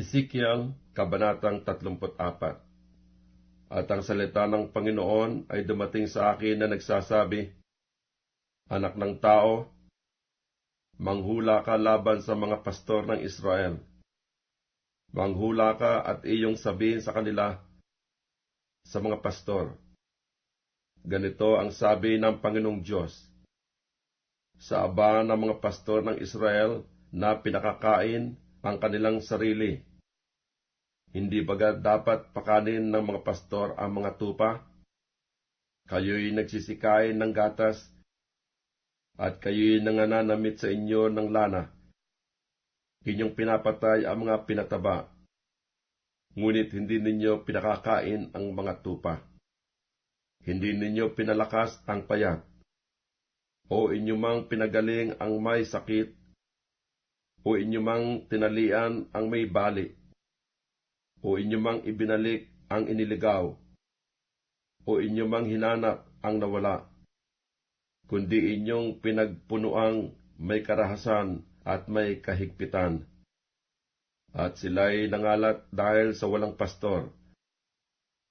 Ezekiel, Kabanatang 34 At ang salita ng Panginoon ay dumating sa akin na nagsasabi, Anak ng tao, manghula ka laban sa mga pastor ng Israel. Manghula ka at iyong sabihin sa kanila, sa mga pastor, Ganito ang sabi ng Panginoong Diyos, Sa aba ng mga pastor ng Israel na pinakakain ang kanilang sarili. Hindi baga dapat pakanin ng mga pastor ang mga tupa? Kayo'y nagsisikain ng gatas, at kayo'y nangananamit sa inyo ng lana. Inyong pinapatay ang mga pinataba, ngunit hindi ninyo pinakakain ang mga tupa. Hindi ninyo pinalakas ang payat, o inyo mang pinagaling ang may sakit o inyo mang tinalian ang may bali, o inyo mang ibinalik ang iniligaw, o inyo mang hinanap ang nawala, kundi inyong pinagpunuang may karahasan at may kahigpitan. At sila'y nangalat dahil sa walang pastor,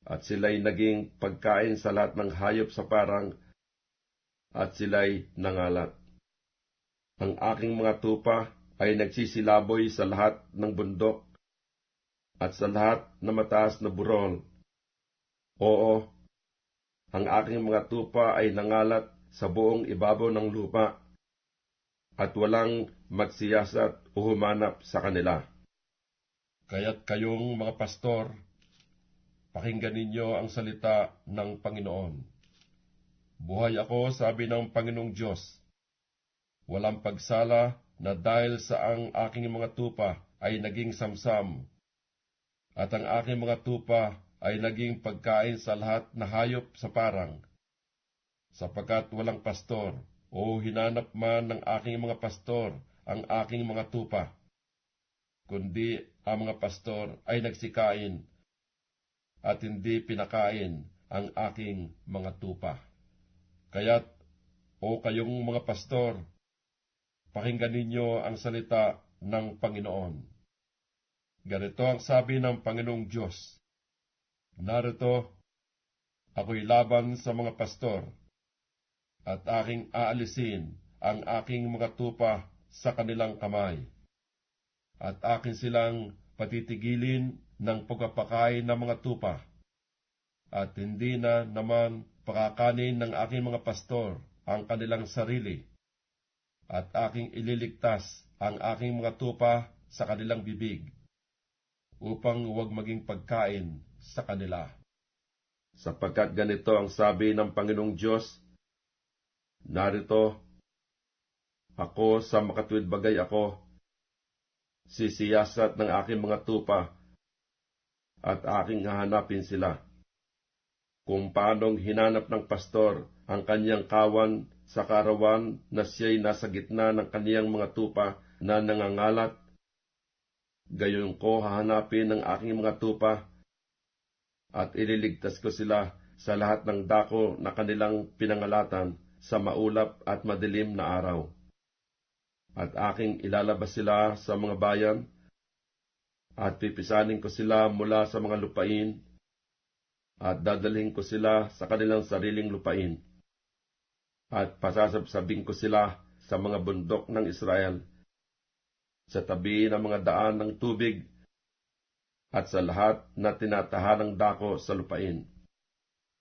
at sila'y naging pagkain sa lahat ng hayop sa parang, at sila'y nangalat. Ang aking mga tupa ay nagsisilaboy sa lahat ng bundok at sa lahat na mataas na burol. Oo, ang aking mga tupa ay nangalat sa buong ibabaw ng lupa at walang magsiyasat o humanap sa kanila. Kaya't kayong mga pastor, pakinggan ninyo ang salita ng Panginoon. Buhay ako, sabi ng Panginoong Diyos. Walang pagsala na dahil sa ang aking mga tupa ay naging samsam, at ang aking mga tupa ay naging pagkain sa lahat na hayop sa parang, sapagkat walang pastor, o hinanap man ng aking mga pastor ang aking mga tupa, kundi ang mga pastor ay nagsikain at hindi pinakain ang aking mga tupa. Kaya't, o kayong mga pastor, Pakinggan ninyo ang salita ng Panginoon. Ganito ang sabi ng Panginoong Diyos. Narito, ako'y laban sa mga pastor, at aking aalisin ang aking mga tupa sa kanilang kamay, at akin silang patitigilin ng pagpapakain ng mga tupa, at hindi na naman pakakanin ng aking mga pastor ang kanilang sarili. At aking ililigtas ang aking mga tupa sa kanilang bibig, upang huwag maging pagkain sa kanila. Sapagkat ganito ang sabi ng Panginoong Diyos, Narito, ako sa makatuwid bagay ako, sisiyasat ng aking mga tupa, at aking hahanapin sila. Kung paanong hinanap ng pastor ang kanyang kawan sa karawan na siya'y nasa gitna ng kaniyang mga tupa na nangangalat. Gayon ko hahanapin ang aking mga tupa at ililigtas ko sila sa lahat ng dako na kanilang pinangalatan sa maulap at madilim na araw. At aking ilalabas sila sa mga bayan at pipisanin ko sila mula sa mga lupain at dadalhin ko sila sa kanilang sariling lupain at pasasabsabing ko sila sa mga bundok ng Israel, sa tabi ng mga daan ng tubig, at sa lahat na tinatahan ng dako sa lupain.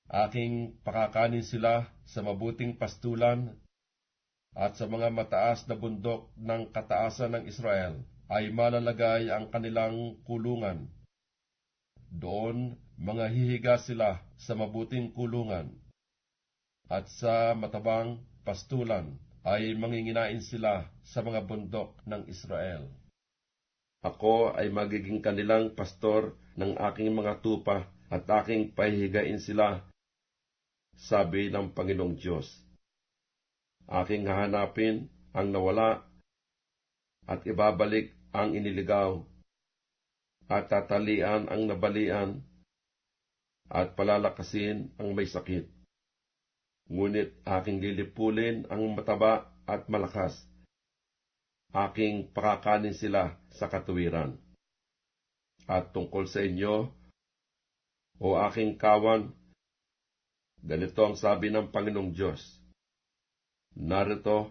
Aking pakakanin sila sa mabuting pastulan at sa mga mataas na bundok ng kataasan ng Israel ay malalagay ang kanilang kulungan. Doon mga hihiga sila sa mabuting kulungan at sa matabang pastulan ay manginginain sila sa mga bundok ng Israel. Ako ay magiging kanilang pastor ng aking mga tupa at aking pahihigain sila, sabi ng Panginoong Diyos. Aking hahanapin ang nawala at ibabalik ang iniligaw at tatalian ang nabalian at palalakasin ang may sakit ngunit aking lilipulin ang mataba at malakas. Aking pakakanin sila sa katuwiran. At tungkol sa inyo, o aking kawan, ganito ang sabi ng Panginoong Diyos. Narito,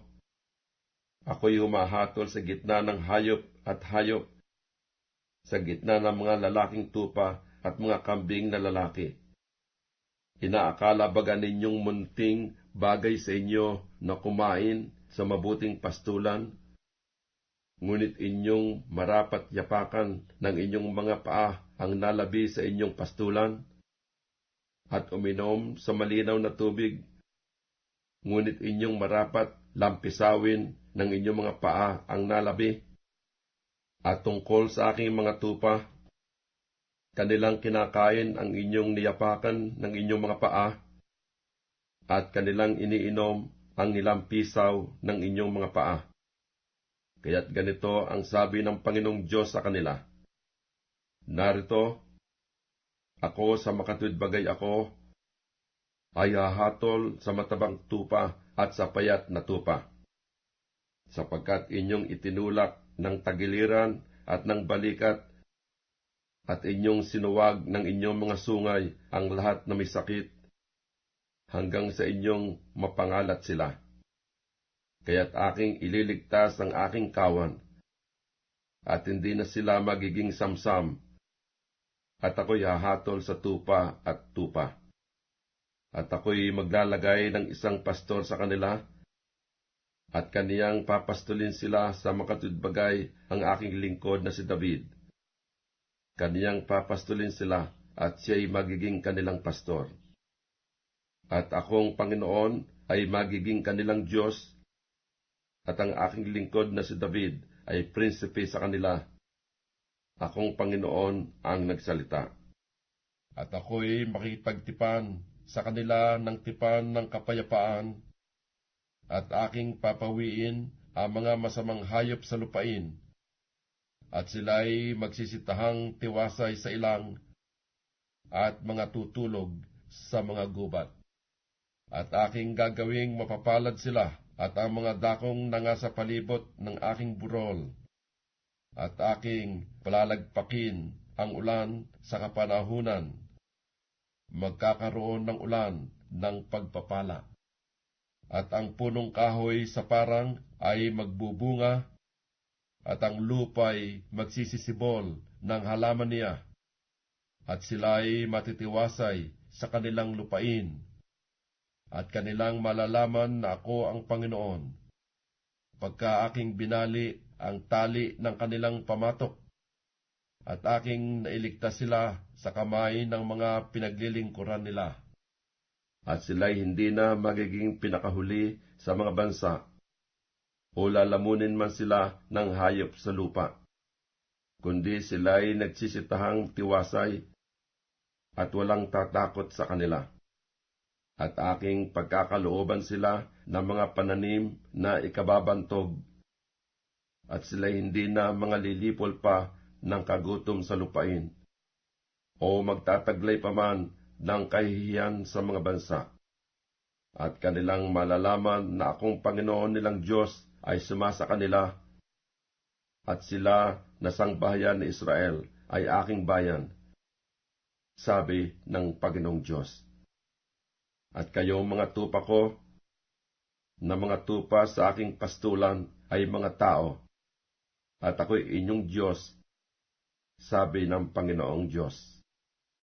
ako'y humahatol sa gitna ng hayop at hayop, sa gitna ng mga lalaking tupa at mga kambing na lalaki. Inaakala baga ninyong munting bagay sa inyo na kumain sa mabuting pastulan? Ngunit inyong marapat yapakan ng inyong mga paa ang nalabi sa inyong pastulan? At uminom sa malinaw na tubig? Ngunit inyong marapat lampisawin ng inyong mga paa ang nalabi? At tungkol sa aking mga tupa, kanilang kinakain ang inyong niyapakan ng inyong mga paa, at kanilang iniinom ang nilampisaw ng inyong mga paa. Kaya't ganito ang sabi ng Panginoong Diyos sa kanila. Narito, ako sa makatwid bagay ako, ay hahatol sa matabang tupa at sa payat na tupa. Sapagkat inyong itinulak ng tagiliran at ng balikat at inyong sinuwag ng inyong mga sungay ang lahat na may sakit, hanggang sa inyong mapangalat sila. Kaya't aking ililigtas ang aking kawan, at hindi na sila magiging samsam, at ako'y hahatol sa tupa at tupa. At ako'y maglalagay ng isang pastor sa kanila, at kaniyang papastulin sila sa makatudbagay ang aking lingkod na si David kaniyang papastulin sila at siya'y magiging kanilang pastor. At akong Panginoon ay magiging kanilang Diyos, at ang aking lingkod na si David ay prinsipe sa kanila. Akong Panginoon ang nagsalita. At ako'y makipagtipan sa kanila ng tipan ng kapayapaan, at aking papawiin ang mga masamang hayop sa lupain, at sila'y magsisitahang tiwasay sa ilang at mga tutulog sa mga gubat. At aking gagawing mapapalad sila at ang mga dakong nanga sa palibot ng aking burol. At aking palalagpakin ang ulan sa kapanahunan. Magkakaroon ng ulan ng pagpapala. At ang punong kahoy sa parang ay magbubunga at ang lupa'y magsisisibol ng halaman niya, at sila'y matitiwasay sa kanilang lupain, at kanilang malalaman na ako ang Panginoon, pagka aking binali ang tali ng kanilang pamatok, at aking nailigtas sila sa kamay ng mga pinaglilingkuran nila. At sila'y hindi na magiging pinakahuli sa mga bansa, o lalamunin man sila ng hayop sa lupa, kundi sila'y nagsisitahang tiwasay at walang tatakot sa kanila. At aking pagkakalooban sila ng mga pananim na ikababantog, at sila hindi na mga lilipol pa ng kagutom sa lupain, o magtataglay pa man ng kahihiyan sa mga bansa. At kanilang malalaman na akong Panginoon nilang Diyos ay sumasa kanila, at sila na sangbahayan ni Israel ay aking bayan, sabi ng Panginoong Diyos. At kayo mga tupa ko, na mga tupa sa aking pastulan ay mga tao, at ako'y inyong Diyos, sabi ng Panginoong Diyos.